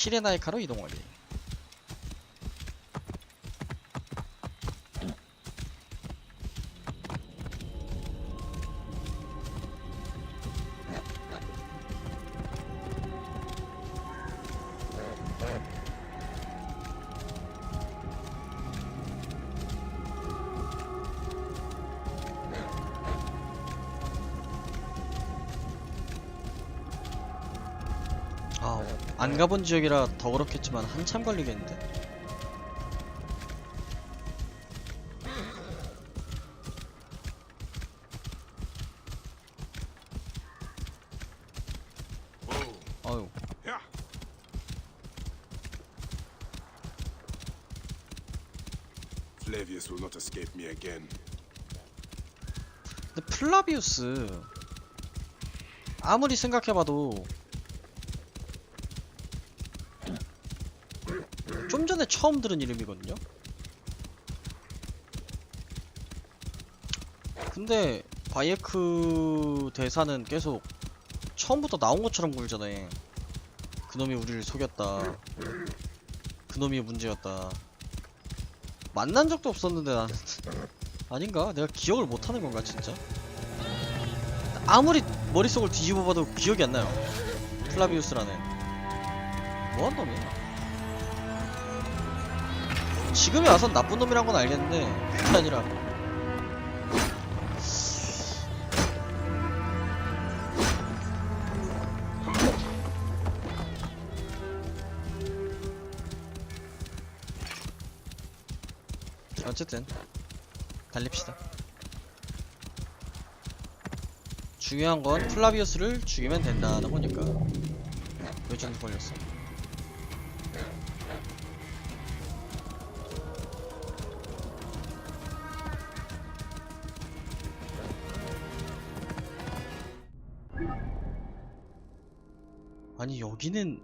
시레나이카로 이동하기. 가본 지역이라 더 그렇겠지만 한참 걸리겠는데. 어유. Flavius will not escape me again. 근데 플라비우스 아무리 생각해봐도 좀 전에 처음 들은 이름이거든요. 근데 바이에크 대사는 계속 처음부터 나온 것처럼 굴잖아요. 그놈이 우리를 속였다. 그놈이 문제였다. 만난 적도 없었는데 나는 아닌가? 내가 기억을 못하는 건가 진짜? 아무리 머릿속을 뒤집어봐도 기억이 안 나요 플라비우스라는 뭐한 놈이야 지금에 와선 나쁜 놈이란 건 알겠는데 그게 아니라. 어쨌든 달립시다. 중요한 건 플라비우스를 죽이면 된다는 거니까. 몇 정도 걸렸어 여기는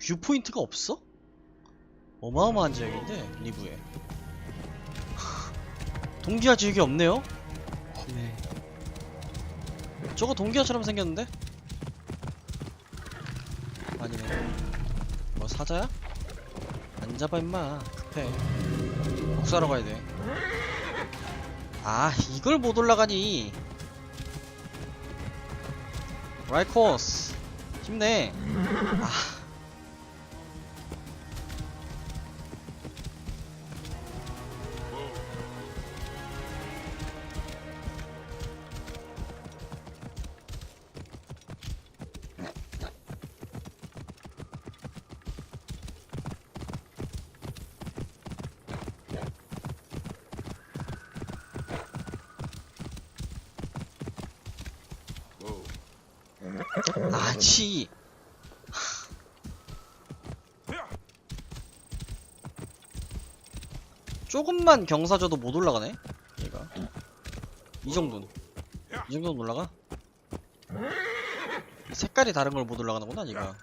뷰포인트가 없어? 어마어마한 지역인데 리브에 동기화 지역이 없네요? 네. 저거 동기화처럼 생겼는데? 아니네. 뭐 사자야? 안 잡아 임마. 급해. 복사하러 가야 돼. 아 이걸 못 올라가니. 라이코스 힘내. 아. 아치. 조금만 경사 줘도 못 올라가네. 얘가. 이 정도는. 이 정도는 올라가? 색깔이 다른 걸 못 올라가는구나, 얘가.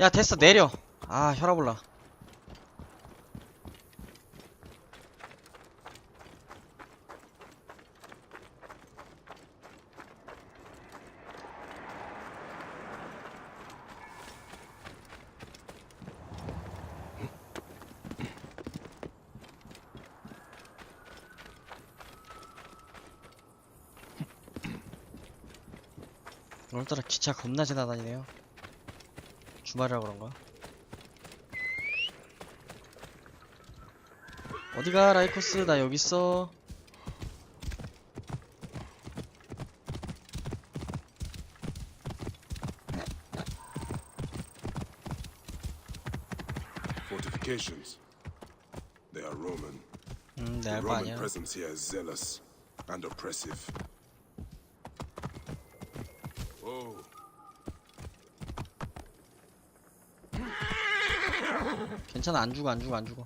야, 됐어, 내려. 아, 혈압 올라. 오늘따라 기차 겁나 지나다니네요. 주말이라 그런가? 어디가 라이코스 나 여기 있어. Fortifications. They are Roman. 음, The Roman presence here is zealous and oppressive. 괜찮아 안 죽어 안 죽어 안 죽어.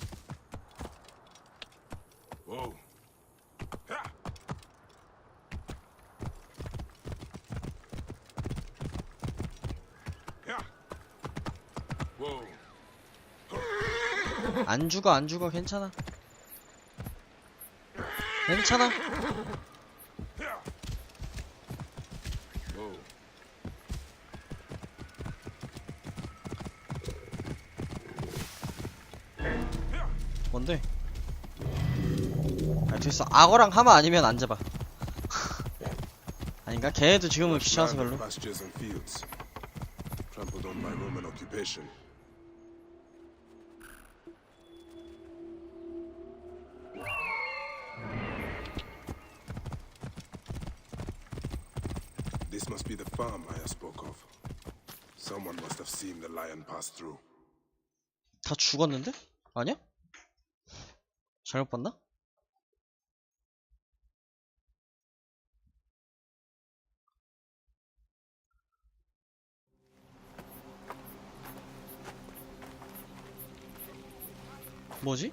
안 죽어 안 죽어 괜찮아. 괜찮아. 아 됐어 악어랑 하마 아니면 안 잡아 아닌가? 걔네도 지금은 귀찮아서 별로. This must be the farm Maya spoke of. Someone must have seen the lion pass through. 다 죽었는데? 아니야? 잘못 봤나? Me!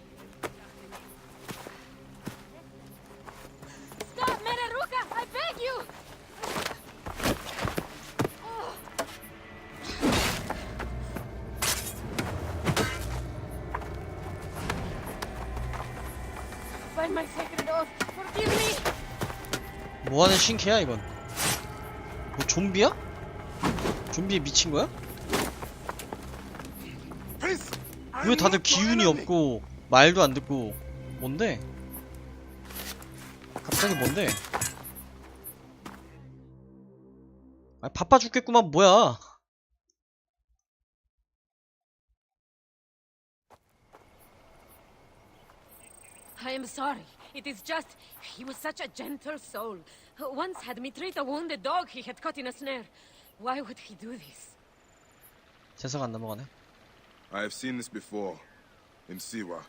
뭐하는 신캐야 이건 뭐 좀비야? 좀비에 미친 거야? 왜 다들 기운이 없고 말도 안 듣고 뭔데? 갑자기 뭔데? 아 바빠 죽겠구만 뭐야 I am sorry. It is just, he was such a gentle soul. Once had me treat a wounded dog he had caught in a snare. Why would he do this? 재석 안 넘어가네 I have seen this before. In Siwa.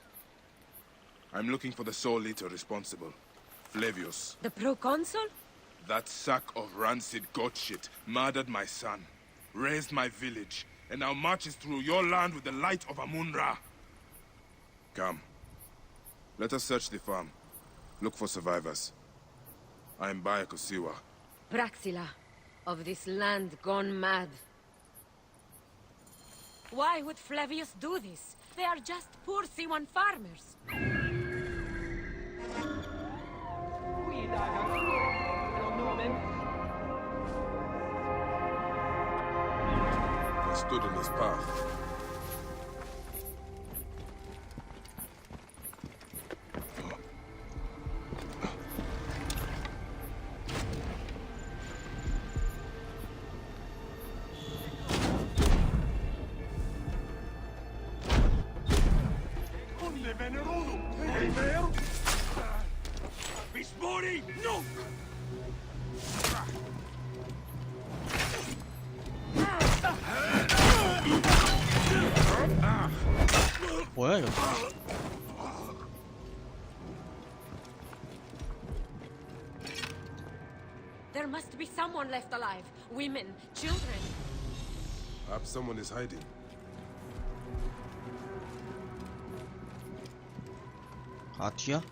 I'm looking for the sole leader responsible. Flavius. The proconsul? That sack of rancid goat shit murdered my son, raised my village, and now marches through your land with the light of Amunra. Come. Let us search the farm. Look for survivors. I am Bayakosiwa. Praxila, of this land gone mad. Why would Flavius do this? They are just poor Siwan farmers. I stood in his path. anyone left alive. Women, children. Perhaps someone is hiding. Katya?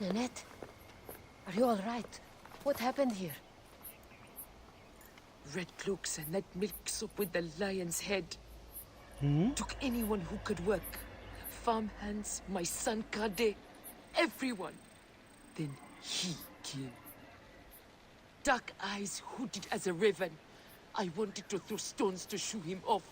Nanette, are you all right? What happened here? Red Cloaks and that milk soup with the lion's head. Hmm? Took anyone who could work. Farm hands, my son Kade, everyone. Then he came. Dark eyes hooded as a raven. I wanted to throw stones to shoo him off.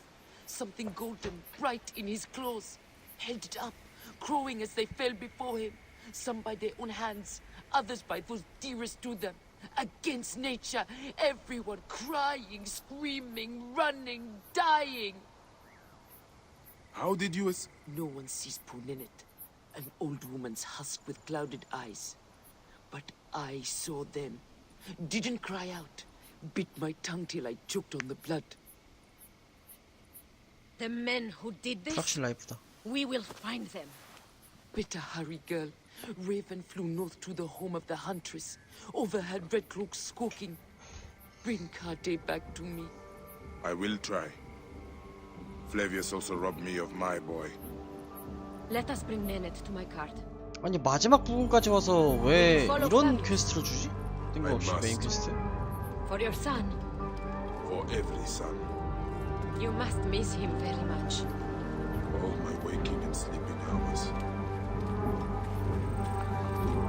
Something golden, bright in his claws. Held it up, crowing as they fell before him. Some by their own hands, others by those dearest to them. Against nature, everyone crying, screaming, running, dying. How did you es- No one sees Poon in it, an old woman's husk with clouded eyes. But I saw them. Didn't cry out. Bit my tongue till I choked on the blood. The men who did this, we will find them. Better hurry, girl. Raven flew north to the home of the huntress, overheard Red cloak squawking. Bring Kade back to me. I will try. Flavius also robbed me of my boy. Let us bring Nanette to my cart. 아니 마지막 부분까지 와서 왜 이런 퀘스트를 주지? 뜬금없이 메인 퀘스트 For your son, For every son. you must miss him very much. All my waking and sleeping hours.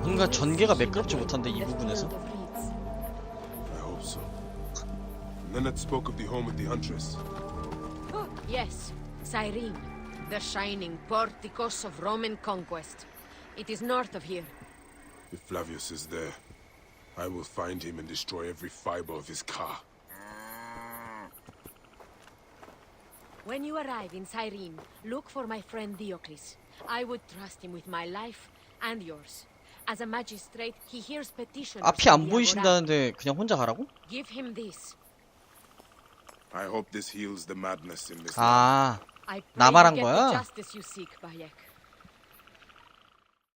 뭔가 전개가 매끄럽지 못한데 이 The 부분에서. I hope so. Nennet spoke of the home of the Huntress. Oh, yes, Cyrene, the shining porticos of Roman conquest. It is north of here. If Flavius is there, I will find him and destroy every fiber of his car. When you arrive in Cyrene, look for my friend Diocles. I would trust him with my life and yours. As a magistrate, he hears petitions. 앞이 from 안 the Agora. 보이신다는데 그냥 혼자 가라고? Give him this. I hope this heals the madness in this land. 아 I pray 나 you 말한 get 거야? the justice you seek, Bayek.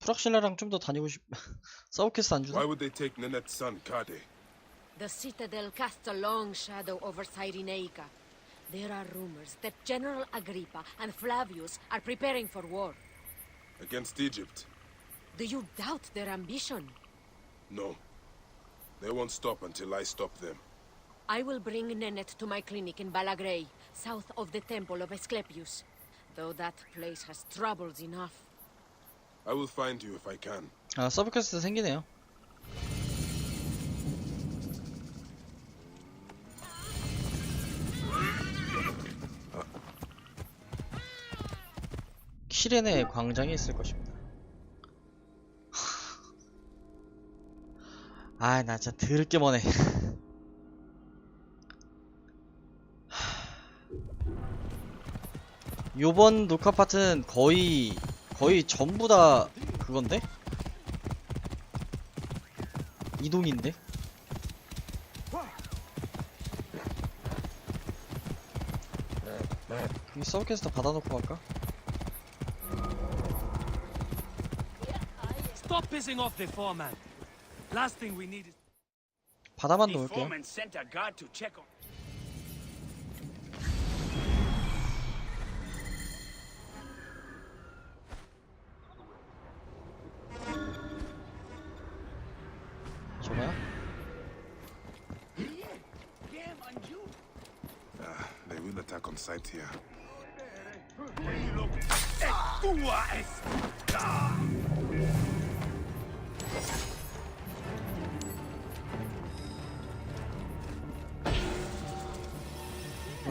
프락실라랑 좀 더 다니고 싶 서브캐스 안 Why 주나? would they take Nenet's son, Kade? The citadel casts a long shadow over Cyrenaica. There are rumors that General Agrippa and Flavius are preparing for war. Against Egypt? Do you doubt their ambition? No. They won't stop until I stop them. I will bring Nenet to my clinic in Balagrey, south of the temple of Asclepius. Though that place has troubles enough. I will find you if I can. 아 서브캐스트 생기네요. 키렌의 광장에 있을 것입니다. 아, 나 진짜 더럽게 머네. 요번 녹화 파트는 거의 거의 전부 다 그건데? 이동인데? 이 서브캐스터 받아놓고 갈까? Stop pissing off the foreman. Last thing we need is 바다만 the 놓을게요 foreman sent a guard to check on.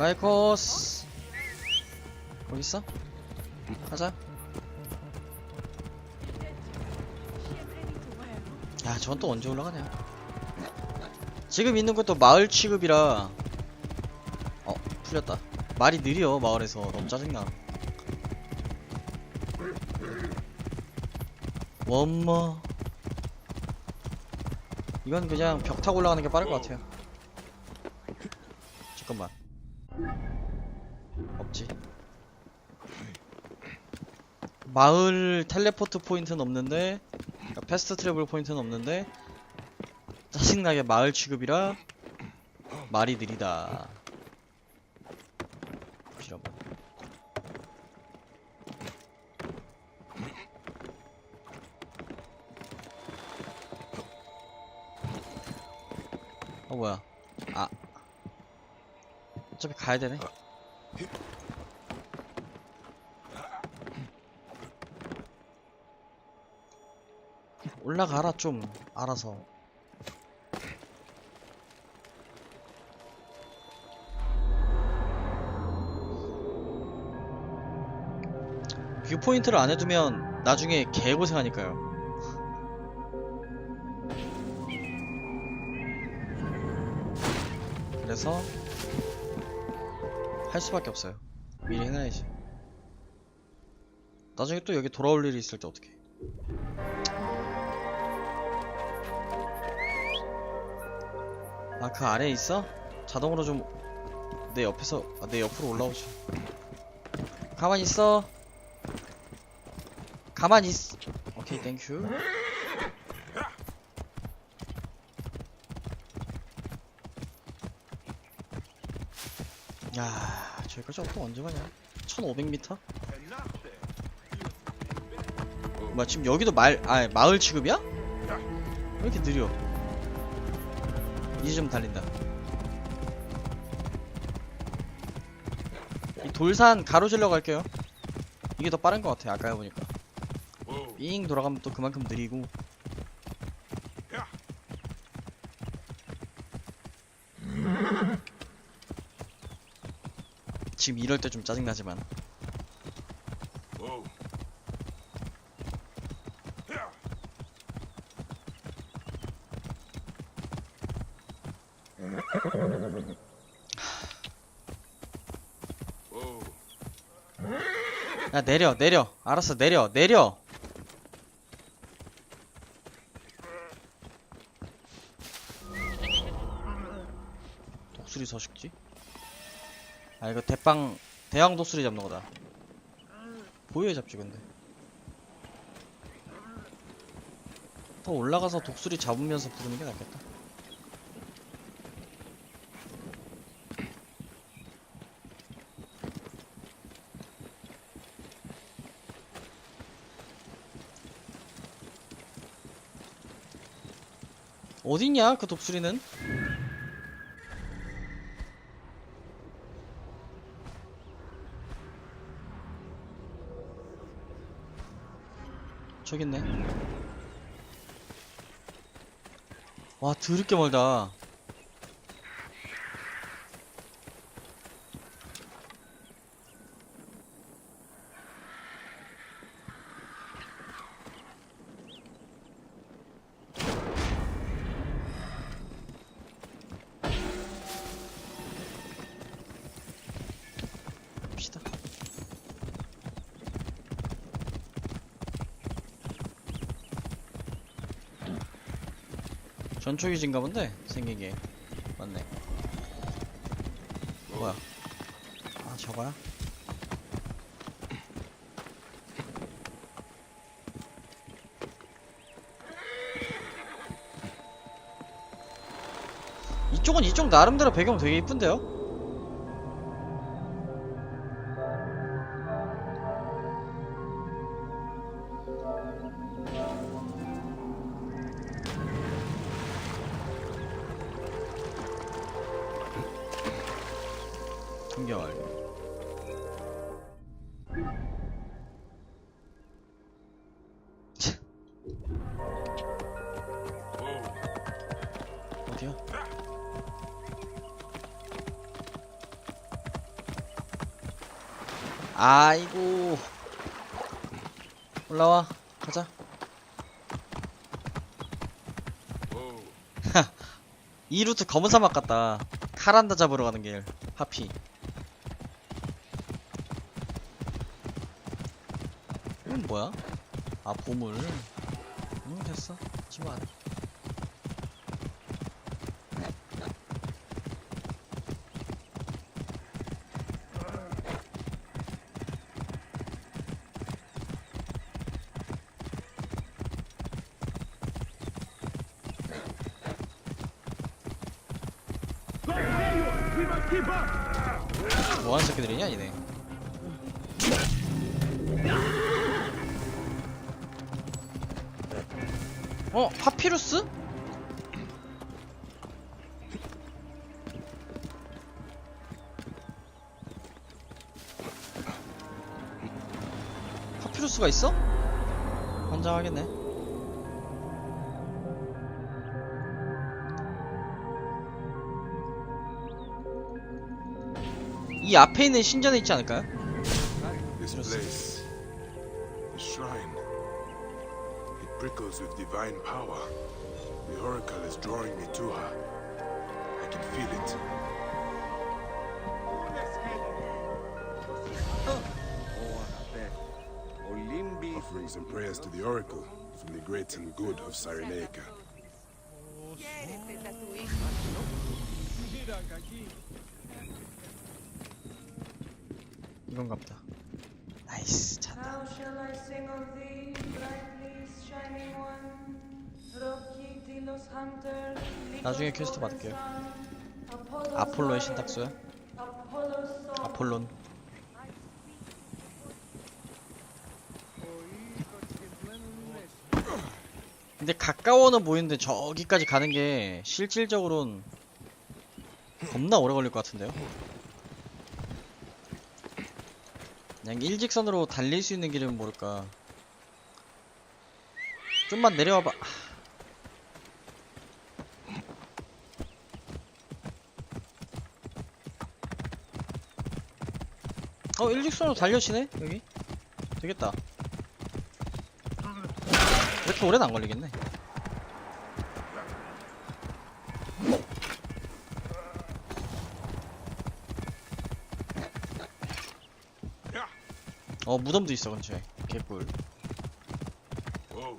라이코스. 거기 있어? 가자. 야 저건 또 언제 올라가냐? 지금 있는 것도 마을 취급이라. 어 풀렸다. 말이 느려 마을에서. 너무 짜증나. 원머 이건 그냥 벽 타고 올라가는 게 빠를 것 같아요. 잠깐만 없지. 마을 텔레포트 포인트는 없는데 그러니까 패스트 트래블 포인트는 없는데 짜증나게 마을 취급이라 말이 느리다. 부시러번 어 뭐야? 아 어차피 가야 되네. 올라가라 좀. 알아서. 뷰포인트를 안 해두면 나중에 개고생하니까요. 그래서 할 수밖에 없어요. 미리 해놔야지. 나중에 또 여기 돌아올 일이 있을 때 어떡해? 아 그 아래에 있어? 자동으로 좀 내 옆에서 아, 내 옆으로 올라오지. 가만히 있어. 가만히 있 오케이 땡큐 야 저기까지 또 언제 가냐 1500m? 뭐야 지금 여기도 말, 아 마을 취급이야? 왜 이렇게 느려 이제 좀 달린다 이 돌산 가로질러 갈게요 이게 더 빠른 것 같아 아까 해보니까. 삥 돌아가면 또 그만큼 느리고 지금 이럴 때 좀 짜증나지만. 야 내려 내려 알았어 내려 내려 독수리 서식지? 아 이거 대빵 대왕 독수리 잡는 거다. 보여야 잡지 근데. 더 올라가서 독수리 잡으면서 부르는 게 낫겠다. 어딨냐 그 독수리는 저기 있네. 와 드럽게 멀다 전초기진가 본데 생긴 게 맞네 뭐야 아 저거야? 이쪽은 이쪽 나름대로 배경 되게 이쁜데요? 전경 완료. 어디야? 아이고 올라와 가자. 이 루트 검은 사막 같다 카란다 잡으러 가는 길 하피 이건 뭐야? 아 보물. 응 됐어. 안해 뭐하는 새끼들이냐 이네 어? 파피루스? 파피루스가 있어? 환장하겠네 이 앞에 있는 신전에 있지 않을까요? It prickles with divine power. The oracle is drawing me to her. I can feel it. Offerings and prayers to the oracle from the great and good of Cyrenaica. 이건가 보다 나이스 찾다 나중에 퀘스트 받을게요. 아폴로의 song. 아폴론 근데 가까워는 보이는데 저기까지 가는 게 실질적으로는 겁나 오래 걸릴 것 같은데요? 그냥 일직선으로 달릴 수 있는 길은 모를까 좀만 내려와봐. 어 일직선으로 달려치네? 여기? 되겠다. 이렇게 오래는 안 걸리겠네. 어 무덤도 있어 근처에. 개꿀 Whoa.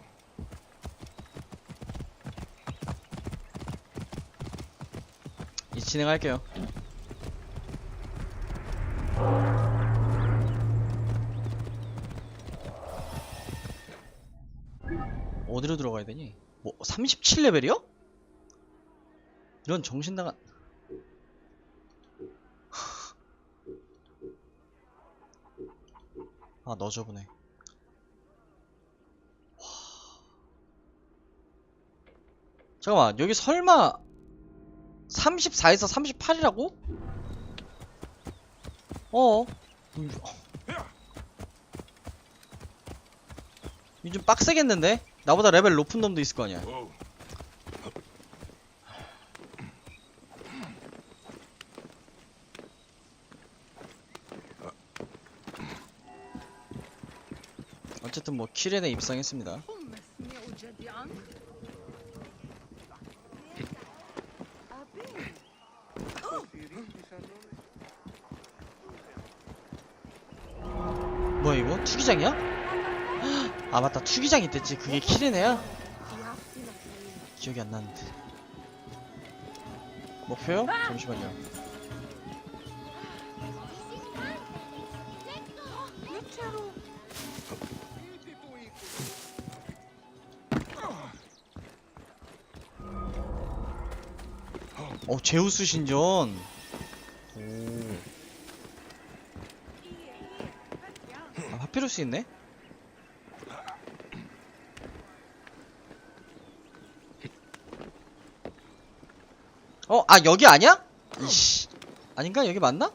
이제 진행할게요 어디로 들어가야 되니? 뭐 37레벨이요? 이런 정신 나간 아 너저분해 잠깐만 여기 설마 34에서 38이라고? 어. 이좀 빡세겠는데? 나보다 레벨 높은 놈도 있을 거 아니야. 어쨌든 뭐 키렌에 입상했습니다. 뭐야 이거? 투기장이야? 아 맞다 투기장 있댔지 그게 키렌이야? 기억이 안 나는데 목표요? 잠시만요 어 제우스 신전 오. 아 파피루스 있네? 어? 아 여기 아니야? 이씨 아닌가? 여기 맞나?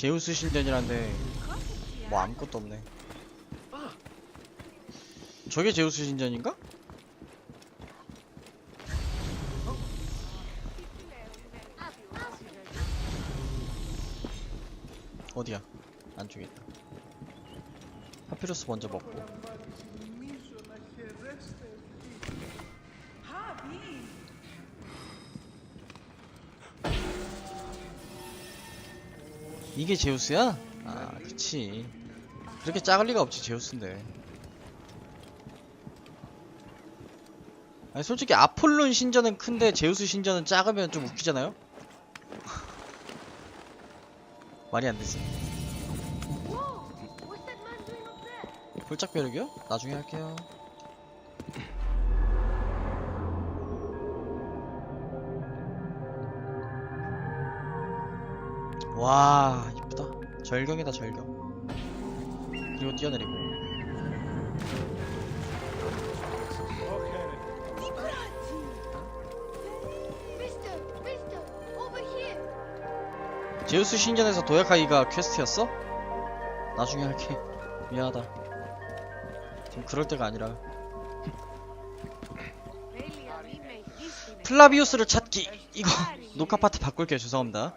제우스 신전이란데 뭐 아무것도 없네 저게 제우스 신전인가? 어디야? 안쪽에 있다 파피루스 먼저 먹고 이게 제우스야? 아 그치 그렇게 작을 리가 없지 제우스인데 아니 솔직히 아폴론 신전은 큰데 제우스 신전은 작으면 좀 웃기잖아요? 말이 안 되지 홀짝 벼룩이요? 나중에 할게요 와 절경이다 절경. 그리고 뛰어내리고. 제우스 신전에서 도약하기가 퀘스트였어? 나중에 할게. 미안하다. 지금 그럴 때가 아니라. 플라비우스를 찾기. 이거 녹화 파트 바꿀게요. 죄송합니다